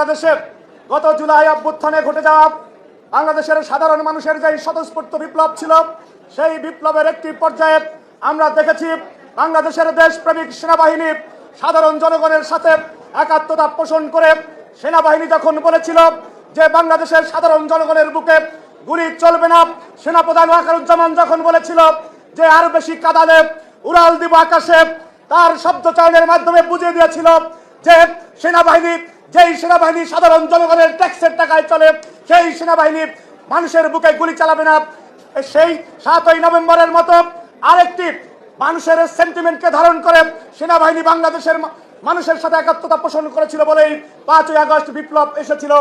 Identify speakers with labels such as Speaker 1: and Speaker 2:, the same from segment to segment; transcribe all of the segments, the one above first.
Speaker 1: বাংলাদেশের গত জুলাই অভ্যুত্থানে ঘটে যাওয়া বাংলাদেশের সাধারণ মানুষের যে স্বতঃস্ফূর্ত বিপ্লব ছিল, সেই বিপ্লবের একটি পর্যায়ে আমরা দেখেছি বাংলাদেশের দেশপ্রেমিক সেনাবাহিনী সাধারণ জনগণের সাথে একাত্মতা পোষণ করে সেনাবাহিনী যখন বলেছিল যে বাংলাদেশের সাধারণ জনগণের বুকে গুলি চলবে না, সেনাপ্রধান ওয়াকারুজ্জামান যখন বলেছিল যে আর বেশি কাদালে উড়াল দিব আকাশে, তার শব্দ চয়নের মাধ্যমে বুঝিয়ে দিয়েছিল যে সেনাবাহিনী যেই সেনাবাহিনী সাধারণ জনগণের ট্যাক্সের টাকায় চলে, সেই সেনাবাহিনী মানুষের বুকে গুলি চালাবে না। সেই সাতই নভেম্বরের মতো আরেকটি মানুষের সেন্টিমেন্টকে ধারণ করে সেনাবাহিনী বাংলাদেশের মানুষের সাথে একাত্মতা পোষণ করেছিল বলেই পাঁচই আগস্ট বিপ্লব এসেছিল।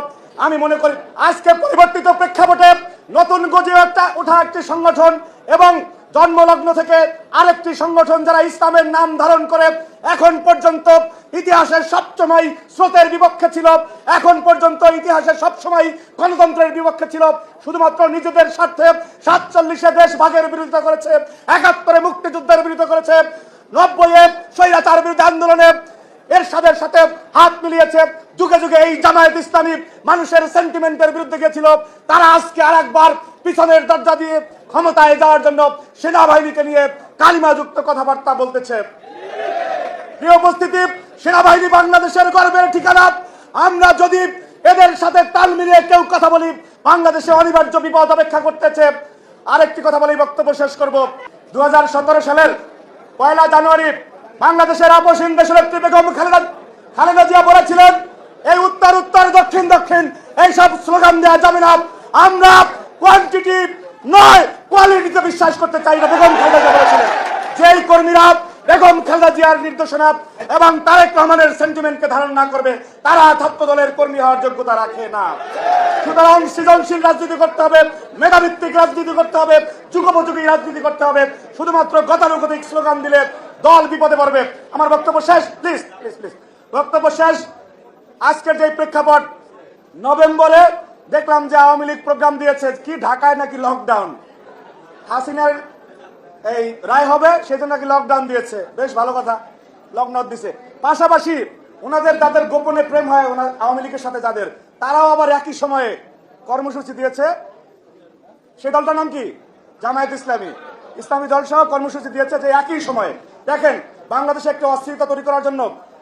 Speaker 1: আমি মনে করি আজকে পরিবর্তিত প্রেক্ষাপটে নতুন গজে একটা ওঠা একটি সংগঠন এবং জন্মলগ্ন থেকে আরেকটি সংগঠন যারা ইসলামের নাম ধারণ করে এখন পর্যন্ত ইতিহাসের সবসময় স্রোতের বিপক্ষে ছিল, এখন পর্যন্ত ইতিহাসের সবসময় গণতন্ত্রের বিপক্ষে ছিল, শুধুমাত্র নিজেদের স্বার্থে সাতচল্লিশে দেশ ভাগের বিরোধিতা করেছে, একাত্তরে মুক্তিযুদ্ধের বিরোধিতা করেছে, নব্বইয়ে স্বৈরাচার বিরুদ্ধে আন্দোলনে এরশাদের সাথে সাথে হাত মিলিয়েছে, যুগে যুগে এই জামায়াত ইসলামী মানুষের সেন্টিমেন্টের বিরুদ্ধে গিয়েছিল, তারা আজকে আর একবার পিছনের দরজা দিয়ে ক্ষমতায় যাওয়ার জন্য সেনাবাহিনীকে নিয়ে কালিমাযুক্ত কথাবার্তা বলতেছে। প্রিয় উপস্থিতি, সেনাবাহিনী বাংলাদেশের গর্বের ঠিকানা। আমরা যদি এদের সাথে তাল মিলিয়ে কেউ কথা বলি, বাংলাদেশে অনিবার্য বিপদ অপেক্ষা করতেছে। আরেকটি কথা বলেই বক্তব্য শেষ করব। দু হাজার সতেরো সালের পয়লা জানুয়ারি বাংলাদেশের আপসীন দেশনেত্রী বেগম খালেদা খালেদা জিয়া বলেছিলেন, এই উত্তর উত্তর, দক্ষিণ দক্ষিণ, এইসব স্লোগান দেওয়া যাবে না। আমরা কোয়ান্টিটি নয় কোয়ালিটিতে বিশ্বাস করতে চাই না, বেগম খালেদা জিয়া বলেছিলেন যেই কর্মীরা বেগম খালেদা জিয়ার নির্দেশনা এবং তারেক রহমানের সেন্টিমেন্টকে ধারণ না করবে, তারা ছাত্র দলের কর্মী হওয়ার যোগ্যতা রাখে না। সুতরাং সৃজনশীল রাজনীতি করতে হবে, মেধাভিত্তিক রাজনীতি করতে হবে, যুগোপযোগী রাজনীতি করতে হবে। শুধুমাত্র গতানুগতিক স্লোগান দিলে দল বিপদে পড়বে। আমার বক্তব্য শেষ? প্লিজ প্লিজ প্লিজ বক্তব্য শেষ। আজকের যে প্রেক্ষাপট, নভেম্বরে দেখলাম যে আওয়ামী লীগ প্রোগ্রাম দিয়েছে, কি ঢাকায় নাকি লকডাউন হাসিনার এই রায় হবে, সেজন্য নাকি লকডাউন দিয়েছে। বেশ ভালো কথা লকডাউন দিছে। পাশাপাশি ওনাদের যাদের গোপনে প্রেম হয় ওনার আওয়ামী লীগের সাথে যাদের। তারাও আবার একই সময়ে কর্মসূচি দিয়েছে। সেই দলটার নাম কি? জামায়াত ইসলামী। ইসলামী দল সহ কর্মসূচি দিয়েছে যে একই সময়ে। দেখেন, বাংলাদেশে একটি অস্থিরতা তৈরি করার জন্য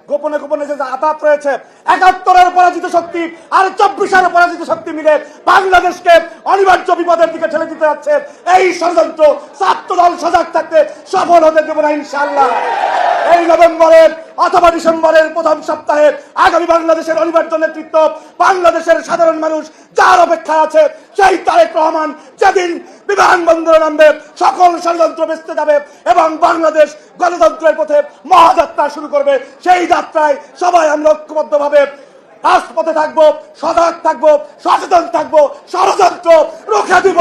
Speaker 1: গোপনে গোপনে যে আতাত রয়েছে, একাত্তরের পরাজিত শক্তি আর চব্বিশের পরাজিত শক্তি মিলে বাংলাদেশকে অনিবার্য বিপদের দিকে ঠেলে দিতে যাচ্ছে। এই ষড়যন্ত্র ছাত্র দল সজাগ থাকতে সফল হতে দেব না ইনশাল্লাহ এই নভেম্বরের অথবা ডিসেম্বরের প্রথম সপ্তাহে আগামী বাংলাদেশের অনিবার্য নেতৃত্ব, বাংলাদেশের সাধারণ মানুষ, যার অপেক্ষা আছে সেই তারেক রহমান, যেদিন বিমানবন্দরে নামবে, সকল ষড়যন্ত্র বেসতে যাবে এবং বাংলাদেশ গণতন্ত্রের পথে মহাযাত্রা শুরু করবে। সেই যাত্রায় সবাই আমরা ঐক্যবদ্ধভাবে রাজপথে থাকব, সজাগ থাকব, সচেতন থাকব, ষড়যন্ত্র রুখে দিব।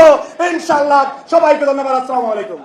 Speaker 1: ইনশাল্লাহ সবাইকে ধন্যবাদ। আসসালামু আলাইকুম।